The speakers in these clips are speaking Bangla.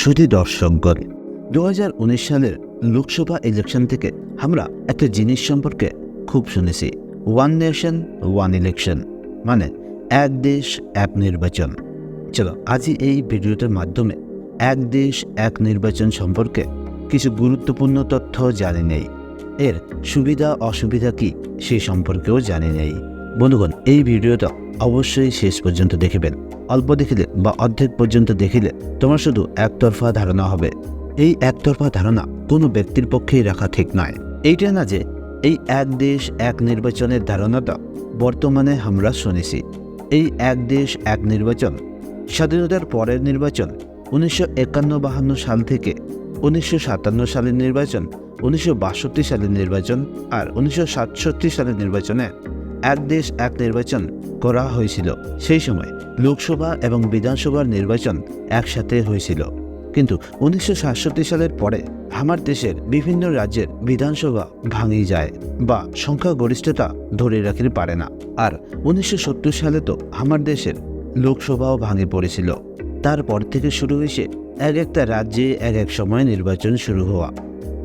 শুধু দু হাজার উনিশ সালের লোকসভা ইলেকশন থেকে আমরা একটা জিনিস সম্পর্কে খুব শুনেছি। ওয়ান নেশন ওয়ান ইলেকশন মানে এক দেশ, এক নির্বাচন। চলো, আজই এই ভিডিওটার মাধ্যমে এক দেশ, এক নির্বাচন সম্পর্কে কিছু গুরুত্বপূর্ণ তথ্য জানি নেই। এর সুবিধা, অসুবিধা কি সেই সম্পর্কেও জানি নেই। বন্ধুগণ, এই ভিডিওটা অবশ্যই শেষ পর্যন্ত দেখিবেন। অল্প দেখিলে বা অর্ধেক পর্যন্ত দেখিলে তোমার শুধু একতরফা ধারণা হবে। এই একতরফা ধারণা কোনো ব্যক্তির পক্ষেই রাখা ঠিক নয়। এইটা না যে এই এক দেশ, এক নির্বাচনের ধারণাটা বর্তমানে আমরা শুনেছি। এই এক দেশ, এক নির্বাচন স্বাধীনতার পরের নির্বাচন উনিশশো একান্ন বাহান্ন সাল থেকে উনিশশো সাতান্ন সালের নির্বাচন, উনিশশো বাষট্টি সালের নির্বাচন আর উনিশশো সাতষট্টি সালের নির্বাচনে এক দেশ এক নির্বাচন করা হয়েছিল। সেই সময় লোকসভা এবং বিধানসভার নির্বাচন একসাথে হয়েছিল। কিন্তু উনিশশো সাতষট্টি সালের পরে আমার দেশের বিভিন্ন রাজ্যের বিধানসভা ভাঙি যায় বা সংখ্যাগরিষ্ঠতা ধরে রাখতে পারে না। আর উনিশশো সত্তর সালে তো আমার দেশের লোকসভাও ভাঙে পড়েছিল। তারপর থেকে শুরু হয়েছে এক একটা রাজ্যে এক এক সময় নির্বাচন শুরু হওয়া।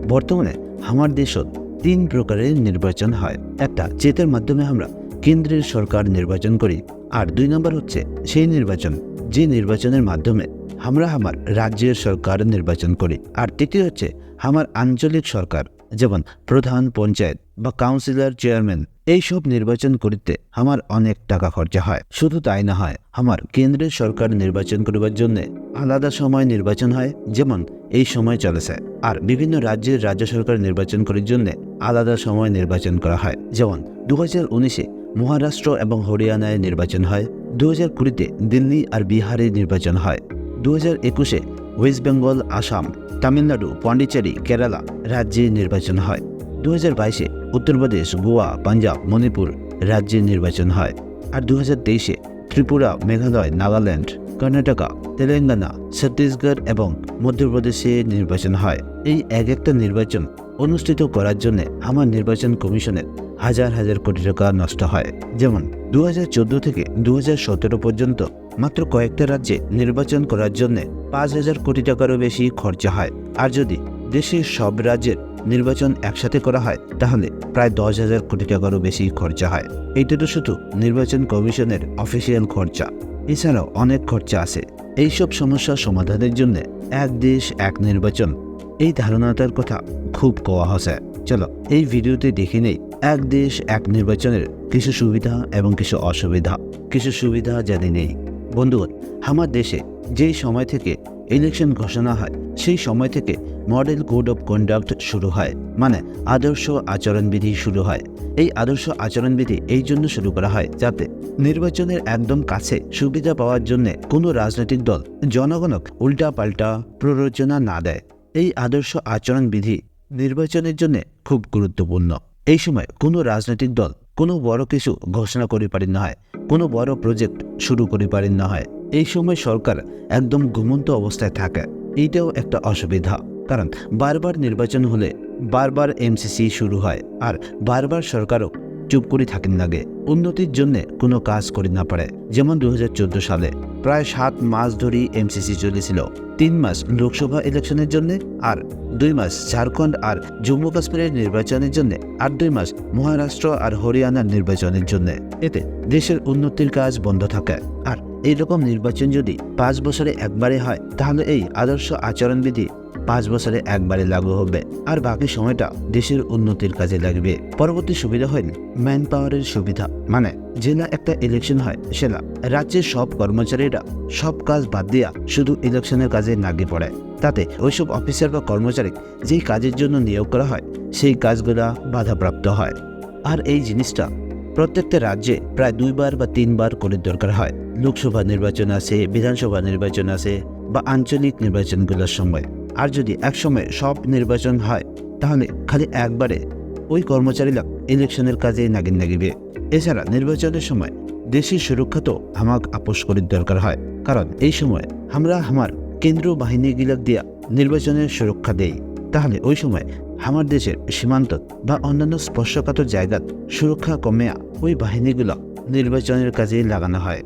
বর্তমানে আমার দেশত তিন প্রকারের নির্বাচন হয়। একটা জেতের মাধ্যমে আমরা কেন্দ্রের সরকার নির্বাচন করি। আর দুই নম্বর হচ্ছে সেই নির্বাচন, যে নির্বাচনের মাধ্যমে আমরা আমার রাজ্যের সরকার নির্বাচন করি। আর তৃতীয় হচ্ছে আমার আঞ্চলিক সরকার, যেমন প্রধান পঞ্চায়েত বা কাউন্সিলর, চেয়ারম্যান। এইসব নির্বাচন করিতে আমার অনেক টাকা খরচা হয়। শুধু তাই না হয়, আমার কেন্দ্রের সরকার নির্বাচন করিবার জন্য আলাদা সময় নির্বাচন হয়, যেমন এই সময় চলেছে। আর বিভিন্ন রাজ্যের রাজ্য সরকার নির্বাচন করার জন্য আলাদা সময় নির্বাচন করা হয়। যেমন দু হাজার উনিশে মহারাষ্ট্র এবং হরিয়ানায় নির্বাচন হয় দু হাজার কুড়িতে দিল্লি আর বিহারে নির্বাচন হয় দু হাজার একুশে ওয়েস্ট বেঙ্গল, আসাম, তামিলনাড়ু, পন্ডিচেরি, কেরালা রাজ্যে নির্বাচন হয় দু হাজার বাইশে উত্তরপ্রদেশ গোয়া, পাঞ্জাব, মণিপুর রাজ্যে নির্বাচন হয়। আর দু হাজার তেইশে ত্রিপুরা, মেঘালয়, নাগাল্যান্ড, কর্ণাটকা, তেলেঙ্গানা, ছত্তিশগড় এবং মধ্যপ্রদেশে নির্বাচন হয়। এই এক একটা নির্বাচন অনুষ্ঠিত করার জন্য আমার নির্বাচন কমিশনের হাজার হাজার কোটি টাকা নষ্ট হয়। যেমন দু হাজার চোদ্দ থেকে দু হাজার সতেরো পর্যন্ত মাত্র কয়েকটা রাজ্যে নির্বাচন করার জন্য পাঁচ হাজার কোটি টাকারও বেশি খরচা হয়। আর যদি দেশের সব রাজ্যের নির্বাচন একসাথে করা হয়, তাহলে প্রায় দশ হাজার কোটি টাকারও বেশি খরচা হয়। এইটা তো শুধু নির্বাচন কমিশনের অফিসিয়াল খরচা, এছাড়াও অনেক খরচা আছে। এইসব সমস্যা সমাধানের জন্য এক দেশ, এক নির্বাচন, এই ধারণাটার কথা খুব কোয়া হসে। চলো, এই ভিডিওতে দেখে নেই, এক দেশ, এক নির্বাচনের কিছু সুবিধা এবং কিছু অসুবিধা। কিছু সুবিধা জানি নেই। বন্ধুগণ, আমার দেশে যেই সময় থেকে ইলেকশন ঘোষণা হয়। সেই সময় থেকে মডেল কোড অফ কন্ডাক্ট শুরু হয়। মানে আদর্শ আচরণবিধি শুরু হয়। এই আদর্শ আচরণবিধি এই জন্য শুরু করা হয় যাতে নির্বাচনের একদম কাছে সুবিধা পাওয়ার জন্য কোনো রাজনৈতিক দল জনগণক উল্টা পাল্টা প্ররোচনা না দেয়। এই আদর্শ আচরণবিধি নির্বাচনের জন্য খুব গুরুত্বপূর্ণ। এই সময় কোনো রাজনৈতিক দল কোনো বড় কিছু ঘোষণা করে পারেন না হয়, কোনো বড় প্রজেক্ট শুরু করে পারেন না হয়। এই সময় সরকার একদম ঘুমন্ত অবস্থায় থাকে। এইটাও একটা অসুবিধা। কারণ বারবার নির্বাচন হলে বারবার এমসিসি শুরু হয় আর বারবার সরকারও চুপ করে থাকেন লাগে উন্নতির জন্য কোনো কাজ করে না পারে। যেমন দুহাজার চোদ্দ সালে প্রায় সাত মাস ধরেই এমসিসি চলেছিল। তিন মাস লোকসভা ইলেকশনের জন্য আর দুই মাস ঝাড়খণ্ড আর জম্মু কাশ্মীরের নির্বাচনের জন্য আর দুই মাস মহারাষ্ট্র আর হরিয়ানার নির্বাচনের জন্য। এতে দেশের উন্নতির কাজ বন্ধ থাকে। আর এইরকম নির্বাচন যদি পাঁচ বছরে একবারে হয়, তাহলে এই আদর্শ আচরণবিধি পাঁচ বছরে একবারে লাগু হবে। আর বাকি সময়টা দেশের উন্নতির কাজে লাগবে। পরবর্তী সুবিধা হইল ম্যান পাওয়ারের সুবিধা। মানে জেলা একটা ইলেকশন হয় সেলা রাজ্যের সব কর্মচারীরা সব কাজ বাদ দিয়া শুধু ইলেকশনের কাজে নাগিয়ে পড়ে। তাতে ওইসব অফিসার বা কর্মচারী যেই কাজের জন্য নিয়োগ করা হয়, সেই কাজগুলা বাধাপ্রাপ্ত হয়। আর এই জিনিসটা প্রত্যেকটা রাজ্যে প্রায় দুইবার বা তিনবার করে দরকার হয়। লোকসভা নির্বাচন আছে, বিধানসভা নির্বাচন আছে বা আঞ্চলিক নির্বাচনগুলোর সময়। আর যদি একসময় সব নির্বাচন হয়, তাহলে খালি একবারে ওই কর্মচারীরা ইলেকশনের কাজে নাগিন নাগিবে এছাড়া নির্বাচনের সময় দেশের সুরক্ষা তো আমাক আপোষ করির দরকার হয়, কারণ এই সময় আমরা আমার কেন্দ্রীয় বাহিনীগুলো দিয়া নির্বাচনের সুরক্ষা দেই। তাহলে ওই সময় আমার দেশের সীমান্ত বা অন্যান্য স্পর্শকাতর জায়গাত সুরক্ষা কমিয়া ওই বাহিনীগুলো নির্বাচনের কাজে লাগানো হয়।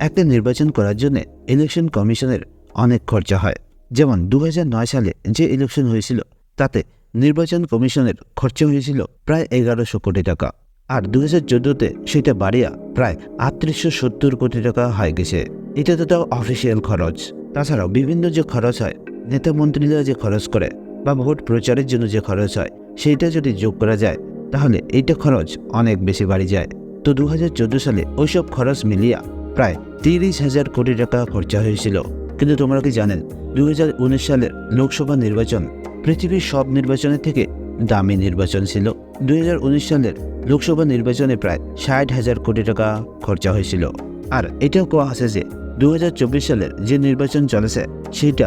একটা নির্বাচন করার জন্য ইলেকশন কমিশনের অনেক খরচা হয়। যেমন দু হাজার নয় সালে যে ইলেকশন হয়েছিল, তাতে নির্বাচন কমিশনের খরচ হয়েছিল প্রায় এগারোশো কোটি টাকা। আর দু হাজার চোদ্দোতে সেটা বাড়িয়া প্রায় আটত্রিশশো সত্তর কোটি টাকা হয়ে গেছে। এটা তো তাও অফিসিয়াল খরচ। তাছাড়াও বিভিন্ন যে খরচ হয়, নেতা মন্ত্রীরা যে খরচ করে বা ভোট প্রচারের জন্য যে খরচ হয়, সেইটা যদি যোগ করা যায়, তাহলে এইটা খরচ অনেক বেশি বাড়ি যায়। তো দু হাজার চোদ্দ সালে ওইসব খরচ মিলিয়া প্রায় তিরিশ হাজার কোটি টাকা খরচা হয়েছিল। কিন্তু তোমরা কি জানেন দুই হাজার উনিশ সালের লোকসভা নির্বাচন পৃথিবীর সব নির্বাচনের থেকে দামি নির্বাচন ছিল। দুই হাজার উনিশ সালের লোকসভা নির্বাচনে প্রায় ষাট হাজার কোটি টাকা খরচা হয়েছিল। আর এটাও কোয়া আছে যে, দুই হাজার চব্বিশ সালের যে নির্বাচন চলেছে, সেটা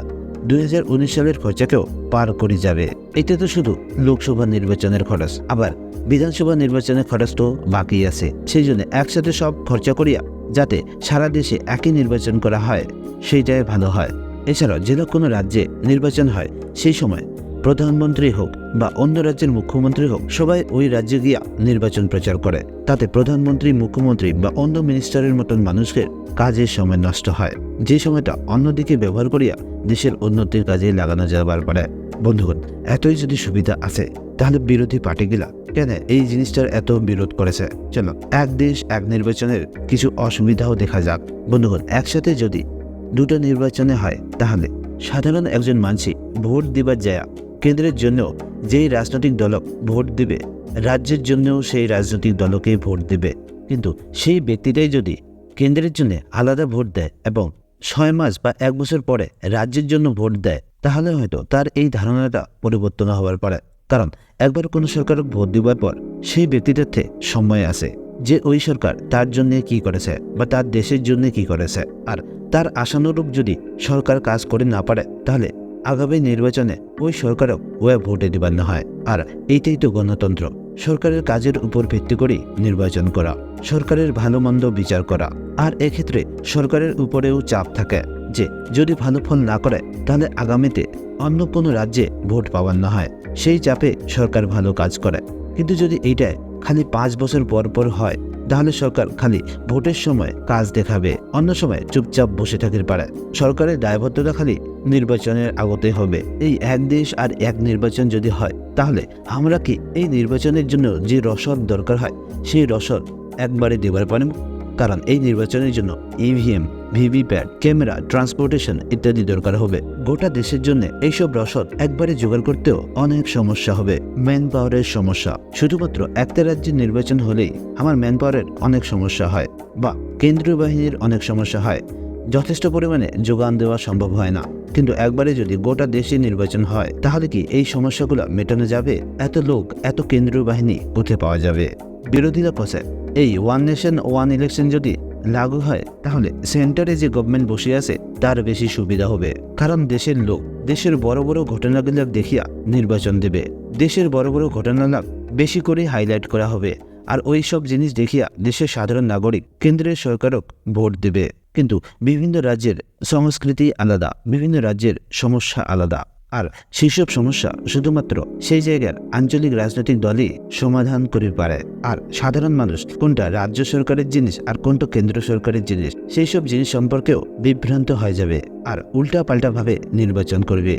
উনিশ সালের খরচাকেও পার করে যাবে। এটা তো শুধু লোকসভা নির্বাচনের খরচ, আবার বিধানসভা নির্বাচনের খরচ তো বাকি আছে। সেই জন্য একসাথে সব খরচা করিয়া যাতে সারা দেশে একই নির্বাচন করা হয়, সেইটাই ভালো হয়। এছাড়াও যেন কোনো রাজ্যে নির্বাচন হয়, সেই সময় প্রধানমন্ত্রী হোক বা অন্য রাজ্যের মুখ্যমন্ত্রী হোক, সবাই ওই রাজ্যে গিয়া নির্বাচন প্রচার করে। তাতে প্রধানমন্ত্রী, মুখ্যমন্ত্রী বা অন্য মিনিস্টারের মতন মানুষকে কাজের সময় নষ্ট হয়। যে সময়টা অন্যদিকে ব্যবহার করিয়া দেশের উন্নতির কাজে লাগানো যাবার পারে। বন্ধুগণ, এতই যদি সুবিধা আছে, তাহলে বিরোধী পার্টিগুলা কেন এই জিনিসটার এত বিরোধ করেছে? চলো, এক দেশ, এক নির্বাচনের কিছু অসুবিধাও দেখা যাক। বন্ধুগণ, একসাথে যদি দুটো নির্বাচনে হয়, তাহলে সাধারণ একজন মানসি ভোট দিবার যায় কেন্দ্রের জন্য যেই রাজনৈতিক দলক ভোট দিবে, রাজ্যের জন্যও সেই রাজনৈতিক দলকেই ভোট দিবে। কিন্তু সেই ব্যক্তিটাই যদি কেন্দ্রের জন্য আলাদা ভোট দেয় এবং ছয় মাস বা এক বছর পরে রাজ্যের জন্য ভোট দেয়, তাহলে হয়তো তার এই ধারণাটা পরিবর্তন হওয়ার পারে। কারণ একবার কোনো সরকারক ভোট দিবার পর সেই ব্যক্তিটার সময় আসে। যে ওই সরকার তার জন্য কি করেছে বা তার দেশের জন্য কি করেছে। আর তার আশানুরূপ যদি সরকার কাজ করে না পারে, তাহলে আগামী নির্বাচনে ওই সরকারও ওয়ে ভোটে দিবার হয়। আর এইটাই তো গণতন্ত্র। সরকারের কাজের উপর ভিত্তি করেই নির্বাচন করা, সরকারের ভালো মন্দ বিচার করা। আর এক্ষেত্রে সরকারের উপরেও চাপ থাকে যে, যদি ভালো ফল না করে, তাহলে আগামীতে অন্য কোনো রাজ্যে ভোট পাওয়ার না হয়। সেই চাপে সরকার ভালো কাজ করে। কিন্তু যদি এইটাই খালি পাঁচ বছর পর পর হয়, তাহলে সরকার খালি ভোটের সময় কাজ দেখাবে, অন্য সময় চুপচাপ বসে থাকতে পারে। সরকারের দায়বদ্ধতা খালি নির্বাচনের আগতে হবে। এই এক দেশ আর এক নির্বাচন যদি হয়, তাহলে আমরা কি এই নির্বাচনের জন্য যে রসদ দরকার হয়, সেই রসদ একবারে দেবার পারব? কারণ এই নির্বাচনের জন্য ইভিএম ভিভিপ্যাট ক্যামেরা, ট্রান্সপোর্টেশন ইত্যাদি দরকার হবে। গোটা দেশের জন্য এইসব রসদ একবারে জোগাড় করতেও অনেক সমস্যা হবে। ম্যান পাওয়ারের সমস্যা। শুধুমাত্র একটা রাজ্যের নির্বাচন হলেই আমার ম্যান পাওয়ারের অনেক সমস্যা হয় বা কেন্দ্রীয় বাহিনীর অনেক সমস্যা হয়। যথেষ্ট পরিমাণে যোগান দেওয়া সম্ভব হয় না। কিন্তু একবারে যদি গোটা দেশে নির্বাচন হয়, তাহলে কি এই সমস্যাগুলো মেটানো যাবে? এত লোক, এত কেন্দ্রীয় বাহিনী কোথায় পাওয়া যাবে? বিরোধীরা কষে এই ওয়ান নেশন, ওয়ান ইলেকশন যদি লাগু হয়, তাহলে সেন্টারে যে গভর্নমেন্ট বসে আছে, তার বেশি সুবিধা হবে। কারণ দেশের লোক, দেশের বড় বড় ঘটনাগুলো দেখিয়া নির্বাচন দেবে। দেশের বড় বড় ঘটনালাগ বেশি করে হাইলাইট করা হবে। আর ওই সব জিনিস দেখিয়া দেশের সাধারণ নাগরিক কেন্দ্রের সরকারক ভোট দেবে। কিন্তু বিভিন্ন রাজ্যের সংস্কৃতি আলাদা, বিভিন্ন রাজ্যের সমস্যা আলাদা। আর সেসব সমস্যা শুধুমাত্র সেই জায়গার আঞ্চলিক রাজনৈতিক দলই সমাধান করে পারে। আর সাধারণ মানুষ কোনটা রাজ্য সরকারের জিনিস আর কোনটা কেন্দ্র সরকারের জিনিস সেই সব জিনিস সম্পর্কেও বিভ্রান্ত হয়ে যাবে আর উল্টা পাল্টাভাবে নির্বাচন করবে।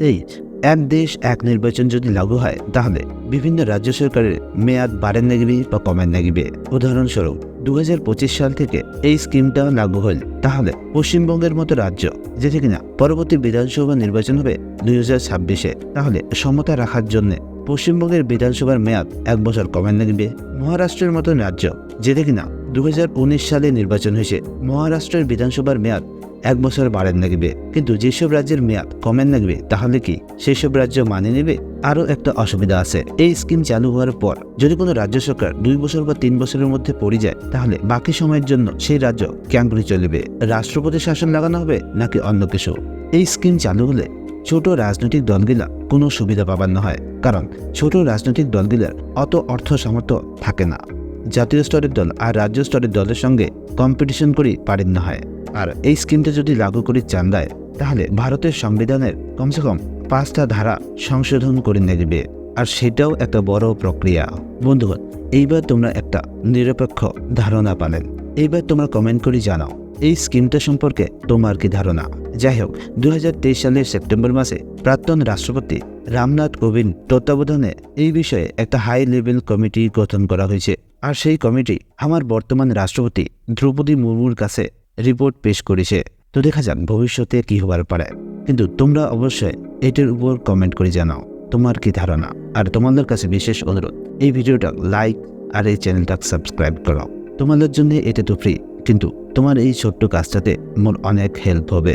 এই এক দেশ এক নির্বাচন যদি লাগু হয়, তাহলে বিভিন্ন রাজ্য সরকারের মেয়াদ বাড়েন নাগিবে বা কমেন নাগিবে উদাহরণস্বরূপ দু হাজার পঁচিশ সাল থেকে এই স্কিমটা লাগু হল। তাহলে পশ্চিমবঙ্গের মতো রাজ্য, যেটি কিনা পরবর্তী বিধানসভা নির্বাচন হবে দুই হাজার ছাব্বিশে, তাহলে সমতা রাখার জন্য পশ্চিমবঙ্গের বিধানসভার মেয়াদ এক বছর কমে লাগবে। মহারাষ্ট্রের মতো রাজ্য, যেটি কিনা দু হাজার উনিশ সালে নির্বাচন হয়েছে। মহারাষ্ট্রের বিধানসভার মেয়াদ এক বছর বাড়েন লাগবে কিন্তু যেসব রাজ্যের মেয়াদ কমেন লাগবে তাহলে কি সেসব রাজ্য মানে নেবে? আরও একটা অসুবিধা আছে। এই স্কিম চালু হওয়ার পর যদি কোনো রাজ্য সরকার দুই বছর বা তিন বছরের মধ্যে পড়ে যায়, তাহলে বাকি সময়ের জন্য সেই রাজ্য ক্যাঙ্গুরি চলবে। রাষ্ট্রপতি শাসন লাগানো হবে নাকি অন্য কিছু? এই স্কিম চালু হলে ছোট রাজনৈতিক দলগুলা কোনো সুবিধা পাবার না হয় কারণ ছোট রাজনৈতিক দলগুলার অত অর্থ সামর্থ্য থাকে না। জাতীয় স্তরের দল আর রাজ্য স্তরের দলের সঙ্গে কম্পিটিশন করি পারেন না হয়। আর এই স্কিমটা যদি লাগু করে চান দেয় তাহলে ভারতের সংবিধানের কমসে কম পাঁচটা ধারা সংশোধন করে নেবে। আর সেটাও একটা বড় প্রক্রিয়া। বন্ধুগণ, এইবার তোমরা একটা নিরপেক্ষ ধারণা পালেন। এইবার তোমরা কমেন্ট করে জানাও, এই স্কিমটা সম্পর্কে তোমার কি ধারণা? যাই হোক দু হাজার তেইশ সালের সেপ্টেম্বর মাসে প্রাক্তন রাষ্ট্রপতি রামনাথ কোবিন্দ তত্ত্বাবধানে এই বিষয়ে একটা হাই লেভেল কমিটি গঠন করা হয়েছে। আর সেই কমিটি আমার বর্তমান রাষ্ট্রপতি দ্রৌপদী মুর্মুর কাছে রিপোর্ট পেশ করেছে। তো দেখা যাক ভবিষ্যতে কি হবার পারে। কিন্তু তোমরা অবশ্যই এটার উপর কমেন্ট করে জানাও, তোমার কি ধারণা? আর তোমাদের কাছে বিশেষ অনুরোধ, এই ভিডিওটা লাইক আর এই চ্যানেলটা সাবস্ক্রাইব করাও তোমাদের জন্য এটা তো ফ্রি কিন্তু তোমার এই ছোট্ট কাজটাতে মোর অনেক হেল্প হবে।